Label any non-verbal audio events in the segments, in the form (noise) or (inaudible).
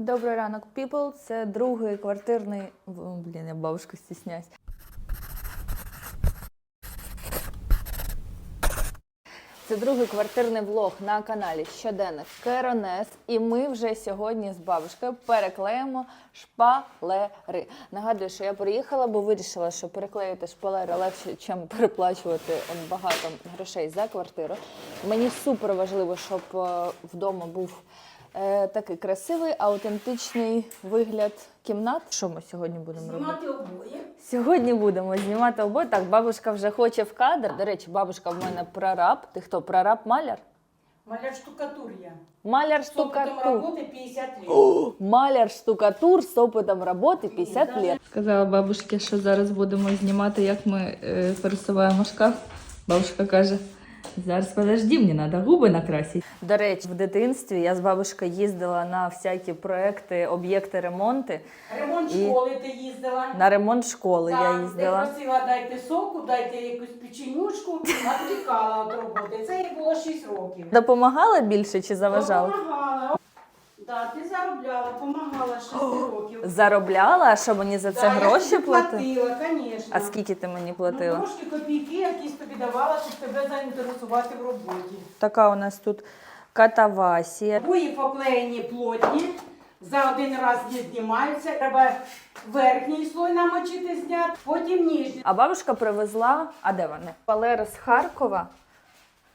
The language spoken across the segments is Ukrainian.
Добрий ранок, people. Це другий квартирний. Блін, я бабушку стісняюсь. Це другий квартирний влог на каналі Щоденник Керонес. І ми вже сьогодні з бабушкою переклеїмо шпалери. Нагадую, що я приїхала, бо вирішила, що переклеїти шпалери легше, ніж переплачувати багато грошей за квартиру. Мені супер важливо, щоб е, вдома був е, такий красивий, аутентичний вигляд кімнат. Що ми сьогодні будемо робити? Знімати обоє. Сьогодні будемо знімати обоє. Так, бабушка вже хоче в кадр. До речі, бабушка в мене прораб. Ти хто? Прораб маляр? Маляр штукатур я. Маляр С опытом штукатур. работы 50 лет. Маляр штукатур з опитом роботи 50 лет. Сказала бабушці, що зараз будемо знімати, як ми е, пересуваємо шкаф. Бабушка каже. Зараз подожди, мені треба губи накрасити. До речі, в дитинстві я з бабушкою їздила на всякі проекти, об'єкти ремонти. Ремонт І- школи ти їздила. На ремонт школи я їздила. Ти просила, дайте соку, дайте якусь печенюшку, відвлікала від роботи. Це їй було 6 років. Допомагала більше чи заважала? Допомагала. Да, ти заробляла, допомагала 6 років. Заробляла, а що мені за це Да, я гроші тобі платили? платила, звісно. А скільки ти мені платила? Ну, трошки копійки якісь тобі давала, щоб тебе заінтересувати в роботі. Така у нас тут катавасія. Обої поклеєні плотні, за один раз не знімаються. Треба верхній слой намочити, зняти, потім нижній. А бабушка привезла. А де вони? Палери з Харкова.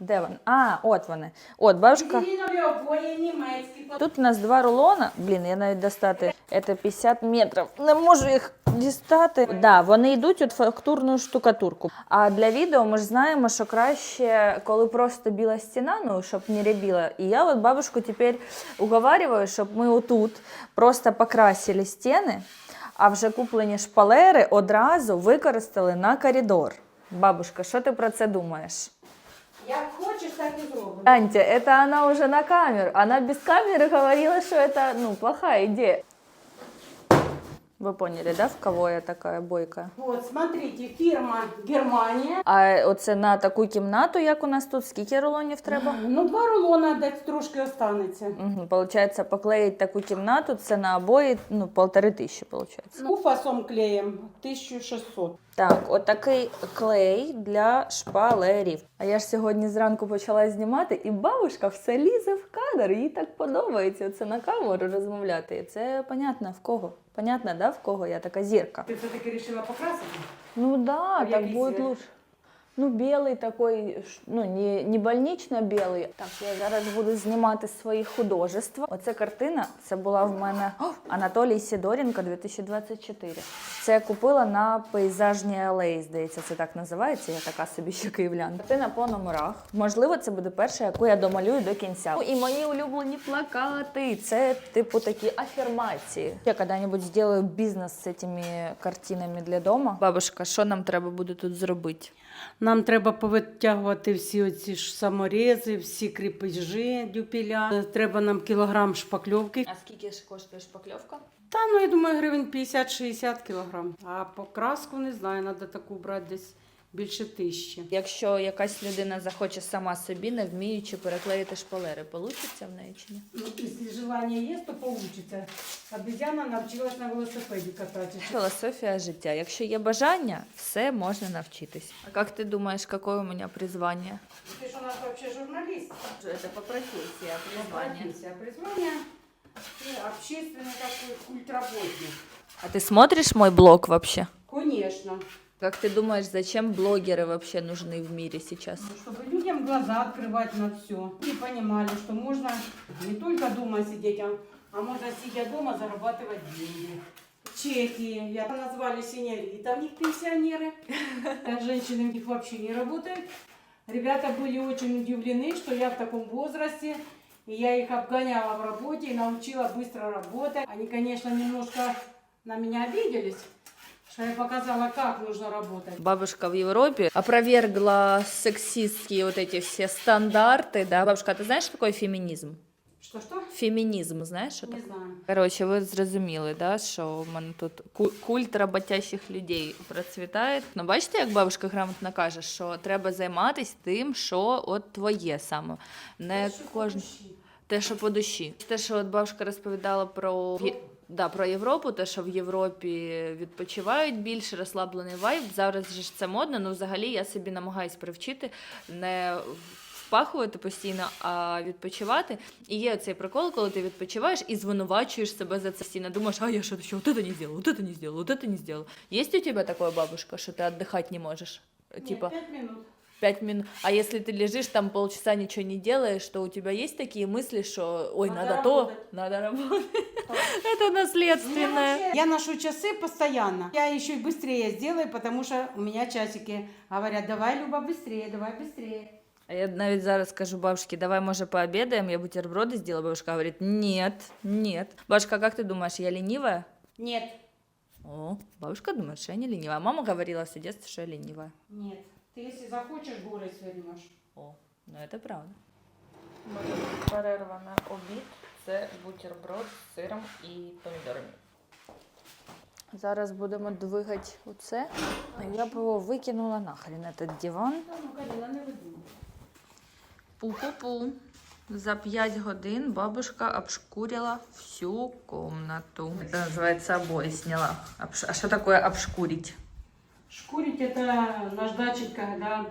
Де вони? А, от вони. От бабушка. Філінові обої німецькі. Тут у нас два рулона. Блін, я навіть достати. Це 50 метрів. Не можу їх дістати. Да, вони йдуть у фактурну штукатурку. А для відео ми ж знаємо, що краще, коли просто біла стіна, ну щоб не рябіла. І я от бабушку тепер уговариваю, щоб ми отут просто покрасили стіни, а вже куплені шпалери одразу використали на коридор. Бабушка, що ти про це думаєш? Як хочеш, так і зробимо. Антя, это она уже на камеру. Она без камеры говорила, что это, ну, плохая идея. Вы поняли, да, в кого я така бойка? От, смотрите, фірма Германія. А оце на таку кімнату, як у нас тут, скільки рулонів треба? Ну, два рулона десь трошки останеться. Угу, получається, поклеїть таку кімнату, це на обої, ну, полтори тисячі, получається. Ну, фасом клеєм 1600. Так, отакий клей для шпалерів. А я ж сьогодні зранку почала знімати, і бабушка все лізе в кадр. Їй так подобається це на камеру розмовляти. Це понятно в кого. Понятно, да, в кого я така зірка. Ти все-таки вирішила покрасити? Ну да, так, так буде будет лучше. Ну, белый такой, ш- ну, не, не больнично білий. Так, я зараз буду знімати свої художества. Оце картина, це була в мене (gasps) Анатолій Сідоренко 2024. Це я купила на пейзажній алеї, здається, це так називається. Я така собі ще київлянка. Картина по номерах. Можливо, це буде перша, яку я домалюю до кінця. Ну, і мої улюблені плакати. Це типу такі афірмації. Я коли-небудь зроблю бізнес з цими картинами для дому. Бабушка, що нам треба буде тут зробити? Нам треба повитягувати всі оці ж саморези, всі кріпежі дюпіля. Треба нам кілограм шпакльовки. А скільки ж коштує шпакльовка? Та ну я думаю, гривень 50-60 кілограм. А покраску не знаю, треба таку брати десь більше тисячі. Якщо якась людина захоче сама собі, не вміючи переклеїти шпалери, получиться в неї чи ні? Ну, якщо желання є, то вийде. Обезьяна навчилась на велосипеді кататися. Філософія життя. Якщо є бажання, все можна навчитись. А як ти думаєш, яке у мене призвання? Ти ж у нас взагалі журналіст. Це по професії, Профессия, призвание и общественный такой культработник. А ты смотришь мой блог вообще? Конечно. Как ты думаешь, зачем блогеры вообще нужны в мире сейчас? Ну, Чтобы людям глаза открывать на все. И понимали, что можно не только дома сидеть, а, а можно сидя дома зарабатывать деньги. Чехии, я назвали синьорита, в них пенсионеры. (laughs) Так женщины в них вообще не работают. Ребята были очень удивлены, что я в таком возрасте, и я их обгоняла в работе и научила быстро работать. Они, конечно, немножко на меня обиделись, что я показала, как нужно работать. Бабушка в Европе опровергла сексистские вот эти все стандарты, да? Бабушка, а ты знаешь, что такое феминизм? Что-что? Фемінізм, знаєш, що Не таке? знаю. Коротше, ви зрозуміли, да, що в мене тут ку- культ роботящих людей процвітає. Ну, бачите, як бабушка грамотно каже, що треба займатися тим, що от твоє саме. Не Що кожен. хочеш. Те, що по душі. Те, що от бабушка розповідала про Є- да, про Європу, те, що в Європі відпочивають більше, розслаблений вайб. Зараз же ж це модно. Ну, взагалі, я собі намагаюсь привчити не впахувати постійно, а відпочивати. І є цей прикол, коли ти відпочиваєш і звинувачуєш себе за це постійно. Думаєш, а я що, що вот это не сделала, вот это не сделала, вот это не сделала. Есть у тебя такое, бабушка, что ты отдыхать не можешь? Типа, Нет, пять минут. Пять минут. А если ты лежишь там полчаса ничего не делаешь, то у тебя есть такие мысли, что ой, Надо надо, то, надо работать. Это наследственное. Я ношу часы постоянно. Я еще и быстрее сделаю, потому что у меня часики. Говорят, давай, Люба, быстрее, давай быстрее. А я навіть зараз скажу бабушке, давай, може, пообедаем, я бутерброды сделаю. Бабушка говорит, нет, нет. Бабушка, как ты думаешь, я ленивая? Нет, О, бабушка думает, что я не ленивая. Мама говорила все детство, что я ленивая. нет. Ты если захочешь, горы свернешь. О, ну это правда. Перерва на обід це бутерброд з сиром і помідорами. Зараз будемо двигати оце. Я б його викинула нахрен, этот диван. Да, ну, Карина, не видумай. Пу-пу-пу. За 5 годин бабушка обшкурила всю комнату. Это называется обои сняла. Обш- А что такое обшкурить? Шкурить это наждачить, когда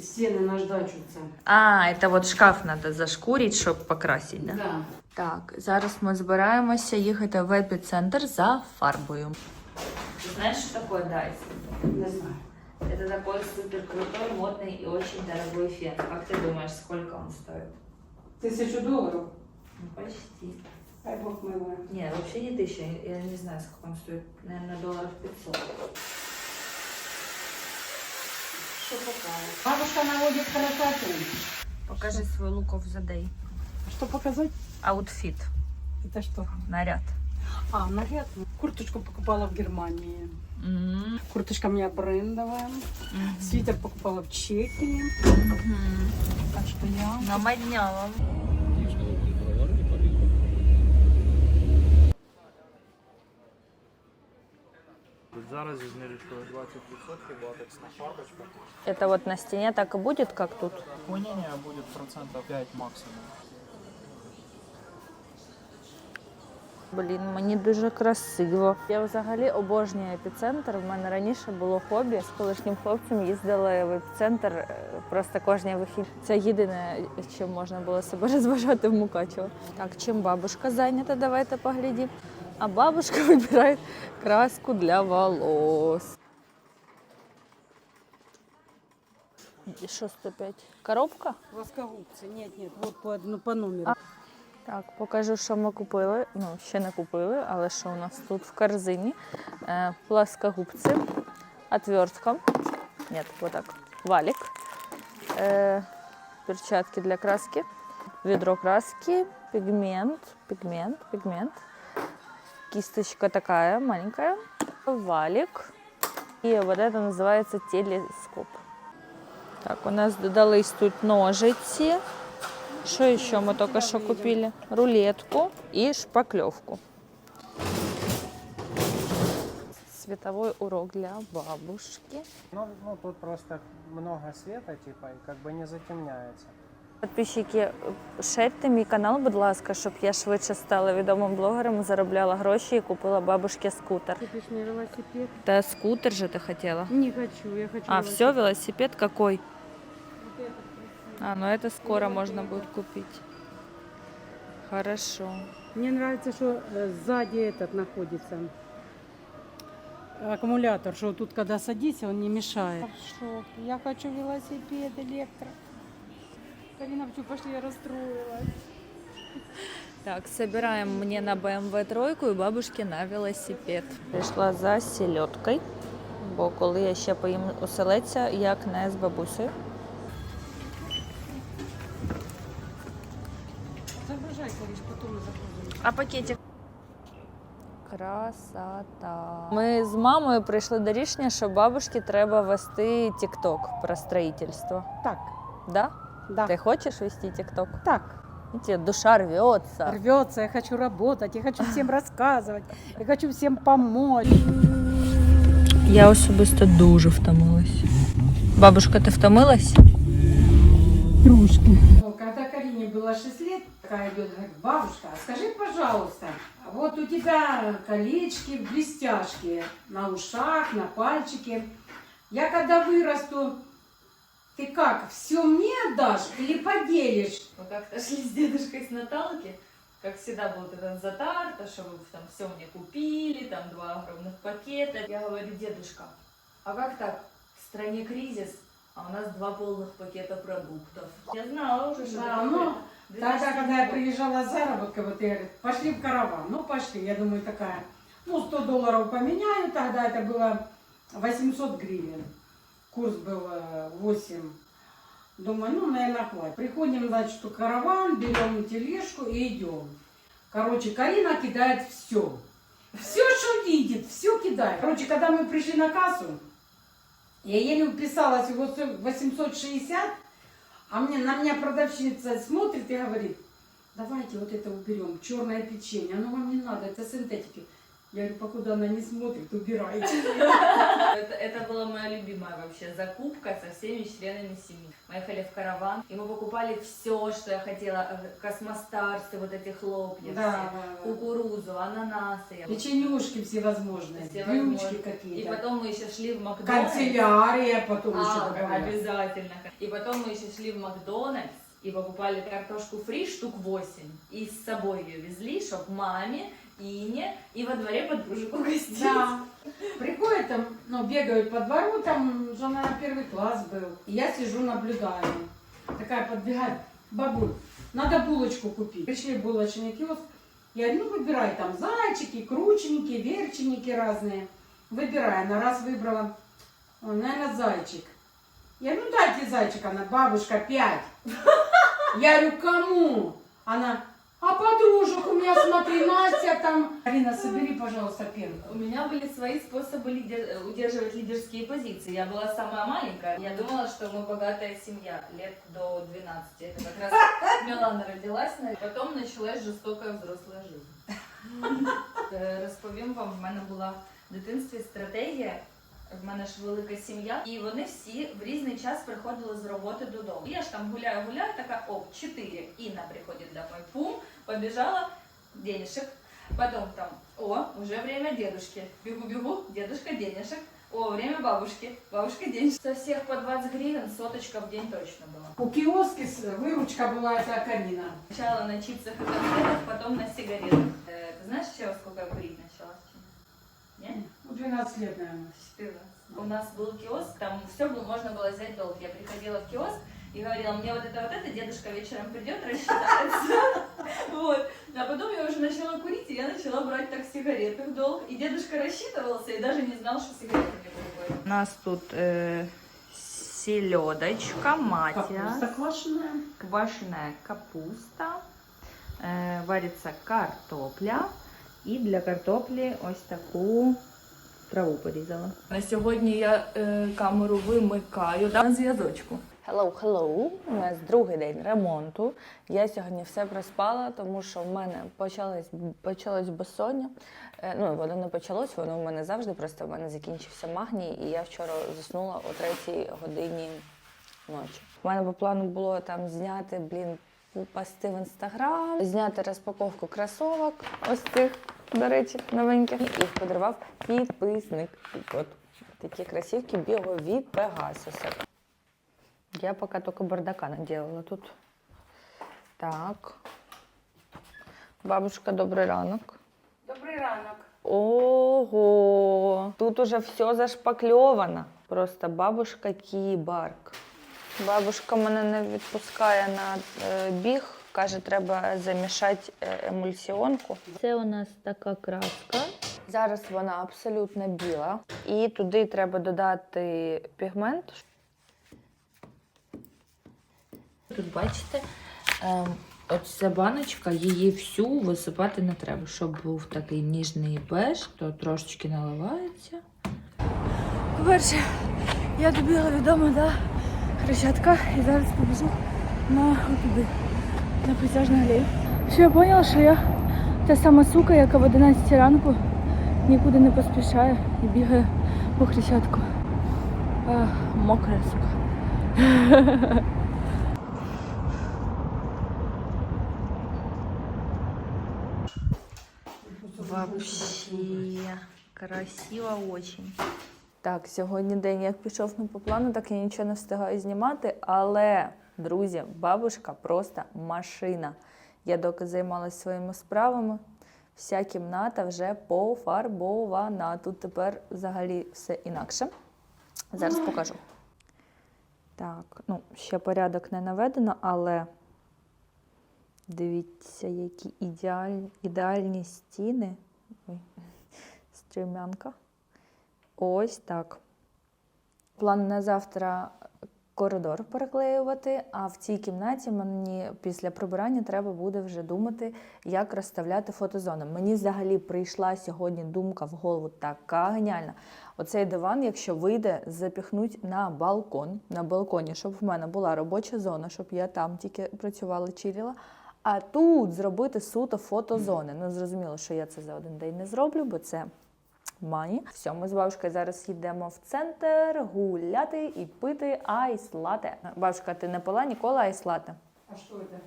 стены наждачутся. А, это вот шкаф надо зашкурить, чтобы покрасить, да? Да. Так, зараз ми збираємося їхати в епіцентр за фарбою. Ти знаєш, що таке Dyson? Не знаю. Это такой супер крутой, модный и очень дорогой фен. Как ты думаешь, сколько он стоит? Тысячу долларов? Ну, почти. Ай, бог мой. Не, вообще не тысяча. Я не знаю, сколько он стоит. Наверное, долларов 500. Бабушка наводит красоту. Покажи свой луков the. Что показать? Аутфит. Это что? Наряд. А, наряд. Курточку покупала в Германии. М, Курточка у меня брендовая. мгм. Свитер покупала в Чехии. Мгм. Так что я... Намодняла. Зараз зі знижечкою 20% латексна шапочка. Это вот на стене так и будет, как тут? Хранение будет процентов 5 максимум. Блін, мені дуже красиво. Я взагалі обожнюю епіцентр. У мене раніше було хобі. З колишнім хлопцем їздили в епіцентр е, просто кожні вихід. Це єдине, чим можна було себе (laughs) розважати в Мукачево. Так, чим бабушка зайнята, давайте поглядім. А бабушка (laughs) вибирає краску для волос. Що 105? Коробка? Плоскогубцы. Нет, нет, вот по, одну, по номеру. Так, покажу, що ми купили. Ну, ще не купили, але що у нас тут в корзині. Е, плоскогубці, отвертка. Нет, вот так. Валик. Е, перчатки для краски. Ведро краски, пигмент, пигмент, пигмент. Кисточка такая маленькая. Валик. И вот это называется телескоп. Так, у нас додались тут ножиці. Что еще мы только что купили? Рулетку и шпаклевку. Световой урок для бабушки. Ну, ну, тут просто много света, типа, и как бы не затемняется. Підписчики, шерте мій канал, будь ласка, щоб я швидше стала відомим блогером, заробляла гроші і купила бабушці скутер. Купишь мне велосипед? Та скутер же ти хотіла? Не хочу, я хочу А, все, велосипед какой? Вот этот красивый. А, ну это скоро можно будет купить. Хорошо. Мне нравится, что э, сзади этот находится аккумулятор, что тут, когда садись, он не мешает. Шок. Я хочу велосипед электро. Карина, почему пошли, я расстроилась. Так, собираем мне на BMW тройку і бабушки на велосипед. Прийшла за сільоткою, бо коли я ще поїм оселедця, як не з бабусею. Загружай, Кариш, потом мы. А пакетик? Красота. Ми з мамою прийшли до рішення, що бабушці треба вести TikTok про строїтельство. Так, Да? Да. Ти хочеш вести TikTok? Так, Видите, душа рвется. рвется, я хочу работать, я хочу всем рассказывать, я хочу всем помочь. Я особисто дуже втомилась. Бабушка, ти втомилась? Дружки. Когда Карине было 6 лет, Такая идет, говорит, бабушка, а скажи, пожалуйста, вот у тебя колечки, блестяшки на ушах, на пальчике. Я когда вырасту, ты как, все мне отдашь или поделишь? Мы как-то шли с дедушкой с Наталки, как всегда был этот затар, то, что вы там все мне купили, там два огромных пакета. Я говорю, дедушка, а как так? В стране кризис, а у нас два полных пакета продуктов. Я знала уже, что Да, ну, Тогда, 2007 когда я приезжала с заработка, вот я говорю, пошли в караван. Ну, пошли. Я думаю, такая, ну, 100 долларов поменяю. Тогда это было 800 гривен. Курс был э, 8. Думаю, ну, наверное, хватит. Приходим, значит, в караван, берем тележку и идем. Короче, Карина кидает все. Все, что видит, все кидает. Короче, когда мы пришли на кассу, я еле уписалась в 860, а мне, на меня продавщица смотрит и говорит, давайте вот это уберем, черное печенье, оно вам не надо, это синтетики. Я говорю, покуда она не смотрит, убирайте. Это, это была моя любимая вообще закупка со всеми членами семьи. Мы ехали в караван, и мы покупали все, что я хотела. Э, Космостарсы, вот эти хлопья, Да, все, да, кукурузу, ананасы. Печенюшки всевозможные, Всевозможные. рюмочки И какие-то. потом мы еще шли в Макдональдс. Канцелярия потом еще А, добавляют. обязательно. И потом мы еще шли в Макдональдс и покупали картошку фри штук 8. И с собой ее везли, чтоб маме, Ине и во дворе подружек угостить. (laughs) Да. Приходят там, ну, бегают по двору, там же на первый класс был. И я сижу, наблюдаю. Такая подбегает, бабуль, надо булочку купить. Пришли в булочный киоск. Я говорю, ну выбирай там зайчики, крученики, верченики разные. Выбирай. Она раз выбрала, наверное, зайчик. Я говорю, ну дайте зайчик. Она, бабушка, пять. (laughs) Я говорю, кому? Она, а подружек у меня, смотри, Настя там. Алина, собери, пожалуйста, пенку. У меня были свои способы лидер- удерживать лидерские позиции. Я была самая маленькая. Я думала, что мы богатая семья лет до 12. Это как раз (laughs) Милана родилась. Потом началась жорстока взрослая жизнь. (laughs) Е, Розповім вам, в мене була в дитинстві стратегія. В мене ж велика сім'я, і вони всі в різний час приходили з роботи додому. Я ж там гуляю, гуляю, така оп, 4. Інна приходить домой, пум, побіжала, денежек. Потом там, о, уже время дедушки. Бегу-бегу, дедушка денежек. О, время бабушки. Бабушка денежек. Со всех по 20 гривен, соточка в день точно была. У киоски с- выручка была эта Карина. Сначала на чипсах и конфетах, потом на сигаретах. Э, ты знаешь, еще сколько я курить начала? Нет? Ну, 12 лет, наверное. 14. У нас был киоск, там все было, можно было взять долг. Я приходила в киоск и говорила, мне вот это вот это, дедушка вечером придет, рассчитается. (laughs) Вот. А потом я уже начала курить, и я начала брать так сигареты в долг. И дедушка рассчитывался и даже не знал, что сигареты мне покупают. У нас тут э, селедочка, Капуста квашеная. квашеная капуста, е, вариться картопля. І для картоплі ось таку траву порізала. На сьогодні я е, камеру вимикаю да, на зв'язочку. Hello, hello. У нас другий день ремонту. Я сьогодні все проспала, тому що в мене почалось, почалось безсоння. Е, Ну, воно не почалось, воно в мене завжди, просто в мене закінчився магній, і я вчора заснула о третій годині ночі. У мене по плану було там зняти, блін, попасти в інстаграм, зняти розпаковку кросовок, ось цих, до речі, новеньких. І їх подарував підписник. От такі кросівки бігові Пегасуси. Я поки тільки бардака наделала тут. Так. Бабушка, добрий ранок. Добрий ранок. Ого, тут уже все зашпакльовано. Просто бабушка кіборг. Бабушка мене не відпускає на е, біг. Каже, треба замішати е, емульсіонку. Це у нас така краска. Зараз вона абсолютно біла. І туди треба додати пігмент. Тут бачите, ем, От ця баночка, її всю висипати не треба, щоб був такий ніжний беж, то трошечки наливається. По-перше, я добігла від дому до Хрещатка і зараз побіжу на туди, на пейзажну алею. Що я поняла, що я та сама сука, яка в 11 ранку нікуди не поспішає і бігає по хрещатку. Мокра сука. Вообще красиво очень. Так, сьогодні день як пішов не по плану, так я нічого не встигаю знімати, але друзі, бабушка просто машина. Я доки займалася своїми справами, вся кімната вже пофарбована. Тут тепер взагалі все інакше. Зараз покажу. Так, ну, ще порядок не наведено, але дивіться, які ідеальні, ідеальні стіни. Ой, стрімянка. Ось так. План на завтра коридор переклеювати, а в цій кімнаті мені після прибирання треба буде вже думати, як розставляти фотозони. Мені взагалі прийшла сьогодні думка в голову така геніальна. Оцей диван, якщо вийде, запіхнуть на балкон, на балконі, щоб в мене була робоча зона, щоб я там тільки працювала, чиліла. А тут зробити суто фотозони. Ну, зрозуміло, що я це за один день не зроблю, бо це мані. Все, ми з бабушкою зараз їдемо в центр гуляти і пити айс-лате. Бабушка, ти не пила ніколи айс-лате? А что это?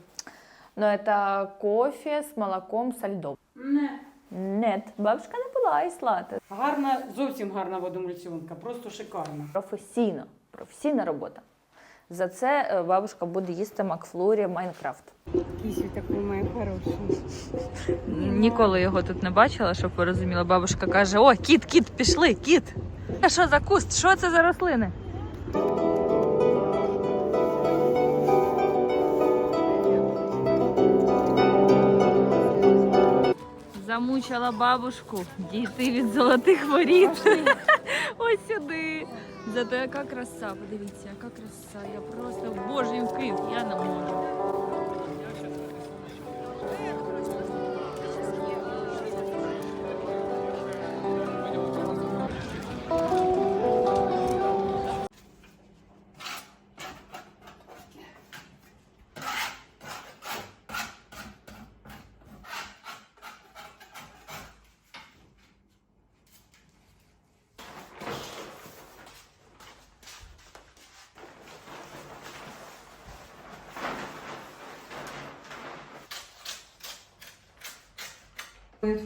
Ну, это кофе з молоком со льдом. Не. Нет, бабушка не пила айс-лате. Гарна, зовсім гарна водомульціонка, просто шикарна. Професійно, професійна робота. За це е, бабушка буде їсти Макфлурі Майнкрафт. Кисю такой моя хороший. Ніколи його тут не бачила, щоб ви розуміли. Бабушка каже: О, кіт, кіт, пішли, кіт. А що за куст? Що це за рослини? Замучила бабушку дійти від золотих воріт. (laughs) Ось сюди. Зато яка краса, подивіться, яка краса. Я просто Божий Київ, я не можу.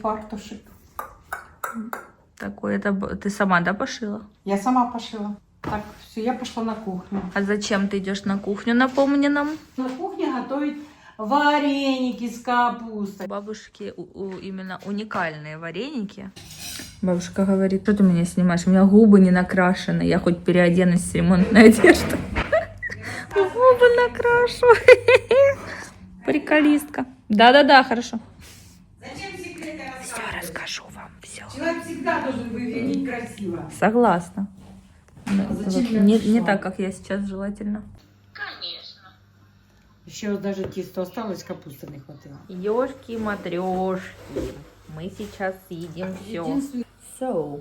Фартушек. Такое это ты сама, да, пошила? Я сама пошила. Так, все, я пошла на кухню. А зачем ты идешь на кухню, напомни нам? На кухне готовить вареники с капустой. Бабушки у- у- именно уникальные вареники. Бабушка говорит, что ты меня снимаешь? У меня губы не накрашены. Я хоть переоденусь в ремонтной одежду. (laughs) Губы накрашу. (laughs) Приколистка. Да-да-да, хорошо. Зачем секреты Все расскажу вам, все. Человек всегда должен выглядеть красиво. Согласна. Ну, А зачем вот я не, пришла? не так, как я сейчас желательно. Еще вот даже тесто осталось, капусты не хватило. Ёшки матрешки. Ми сейчас їдемо все. Единственное, So.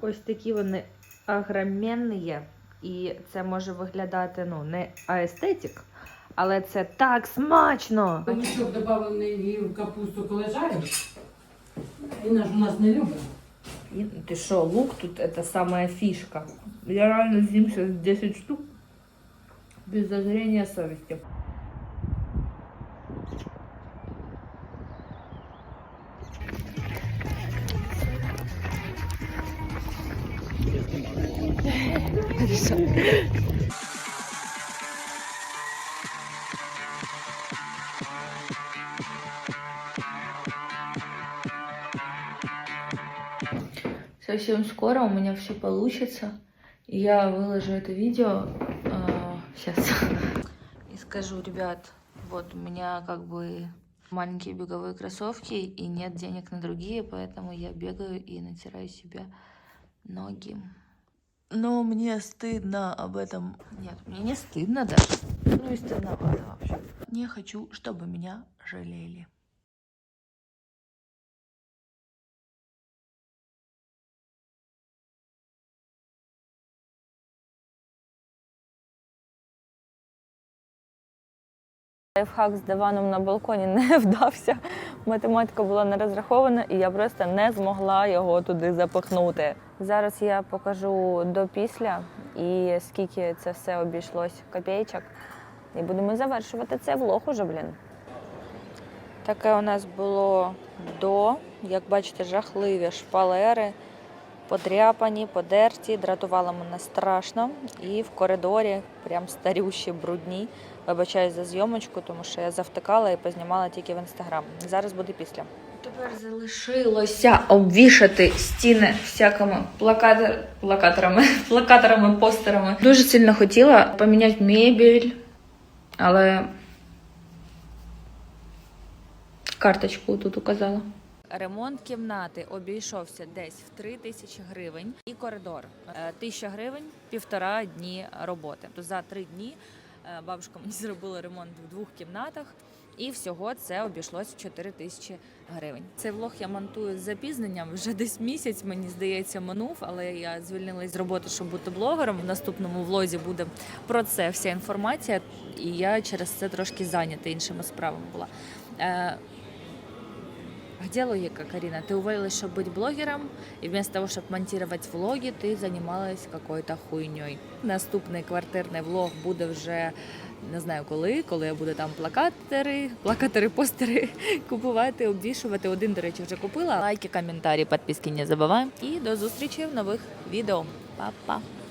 Ось такі вони огроменні. І це може виглядати ну, не аестетик, але це так смачно. Помічок добавлений в капусту, коли жариш. він ж у нас не любить. І, ти що, лук тут це сама фішка. Я реально з'їм зараз 10 штук без зазрення совісті. Совсем скоро у меня все получится. И Я выложу это видео сейчас. И скажу, ребят, вот у меня как бы маленькие беговые кроссовки и нет денег на другие, поэтому я бегаю и натираю себе ноги. Но мне стыдно об этом. Нет, мне не стыдно даже. Ну и стыдновато вообще. Не хочу, чтобы меня жалели. Лайфхак з диваном на балконі (laughs) не вдався. Математика була не розрахована, і я просто не змогла його туди запихнути. Зараз я покажу до після і скільки це все обійшлось копійчик. І будемо завершувати цей влог уже, блін. Таке у нас було до, як бачите, жахливі шпалери, подряпані, подерті, дратувало мене страшно. І в коридорі прям старющі, брудні. Вибачаюсь за зйомочку, тому що я завтикала і познімала тільки в інстаграм. Зараз буде після. Тепер залишилося обвішати стіни всякими плакатор... плакаторами, (laughs) плакаторами, постерами. Дуже сильно хотіла поміняти мебель, але карточку тут указала. Ремонт кімнати обійшовся десь в 3 тисячі гривень і коридор. Е, Тисяча гривень, півтора дні роботи. За три дні бабушка мені (laughs) зробила ремонт в двох кімнатах. І всього це обійшлось в 4 тисячі гривень. Цей влог я монтую з запізненням. Вже десь місяць, мені здається, минув, але я звільнилась з роботи, щоб бути блогером. В наступному влозі буде про це вся інформація, і я через це трошки зайнята іншими справами була. Е, Где логика, Карина? Ты уволилась, чтобы быть блогером, и вместо того, чтобы монтировать влоги, ты занималась какой-то хуйней. Наступний квартирний влог буде вже не знаю коли, коли я буду там плакатери, плакатери, постери (laughs) купувати, обвішувати. Один, до речі, вже купила. Лайки, коментарі, підписки не забуваємо. І до зустрічі в нових відео. Па-па!